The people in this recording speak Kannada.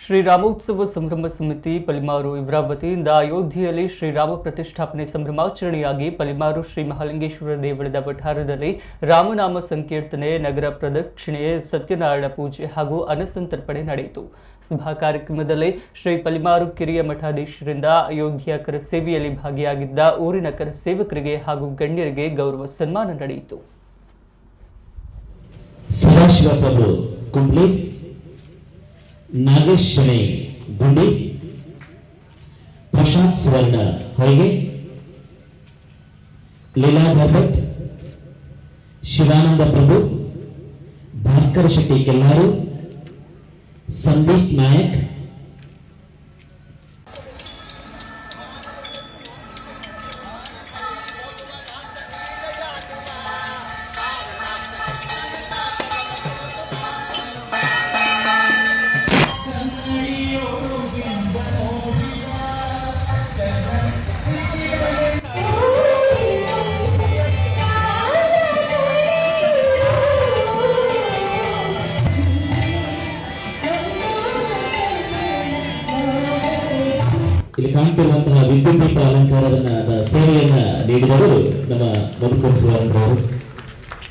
ಶ್ರೀರಾಮೋತ್ಸವ ಸಂಭ್ರಮ ಸಮಿತಿ ಪಲಿಮಾರು ಇವರ ವತಿಯಿಂದ ಅಯೋಧ್ಯೆಯಲ್ಲಿ ಶ್ರೀರಾಮ ಪ್ರತಿಷ್ಠಾಪನೆ ಸಂಭ್ರಮಾಚರಣೆಯಾಗಿ ಪಲಿಮಾರು ಶ್ರೀ ಮಹಾಲಿಂಗೇಶ್ವರ ದೇವಳದ ವಠಾರದಲ್ಲಿ ರಾಮನಾಮ ಸಂಕೀರ್ತನೆ, ನಗರ ಪ್ರದಕ್ಷಿಣೆ, ಸತ್ಯನಾರಾಯಣ ಪೂಜೆ ಹಾಗೂ ಅನಸಂತರ್ಪಣೆ ನಡೆಯಿತು. ಸಭಾ ಕಾರ್ಯಕ್ರಮದಲ್ಲಿ ಶ್ರೀ ಪಲಿಮಾರು ಕಿರಿಯ ಮಠಾಧೀಶರಿಂದ ಅಯೋಧ್ಯೆಯ ಕರಸೇವೆಯಲ್ಲಿ ಭಾಗಿಯಾಗಿದ್ದ ಊರಿನ ಕರಸೇವಕರಿಗೆ ಹಾಗೂ ಗಣ್ಯರಿಗೆ ಗೌರವ ಸನ್ಮಾನ ನಡೆಯಿತು. ಸದಾಶಿವ ಪ್ರಭು ಕುಂಬ್ಳಿ ನಾಗೇಶ್ ಶೆಣೈ ಗುಂಡಿ ಪ್ರಶಾಂತ್ ಸುವರ್ಣ ಹೊಯ್ಗೆ ಲೀಲಾಧರ್ ಭಟ್ ಶಿವಾನಂದ ಪ್ರಭು ಭಾಸ್ಕರ ಶೆಟ್ಟಿ ಕೆಲ್ಲಾರು ಸಂದೀಪ್ ನಾಯಕ್ ಇಲ್ಲಿ ಕಾಣ್ತಿರುವಂತಹ ವಿದ್ಯುತ್ ದೀಪ ಅಲಂಕಾರವನ್ನ ಸೇವೆಯನ್ನ ನೀಡಿದವರು ನಮ್ಮ ಮಧುಕರ್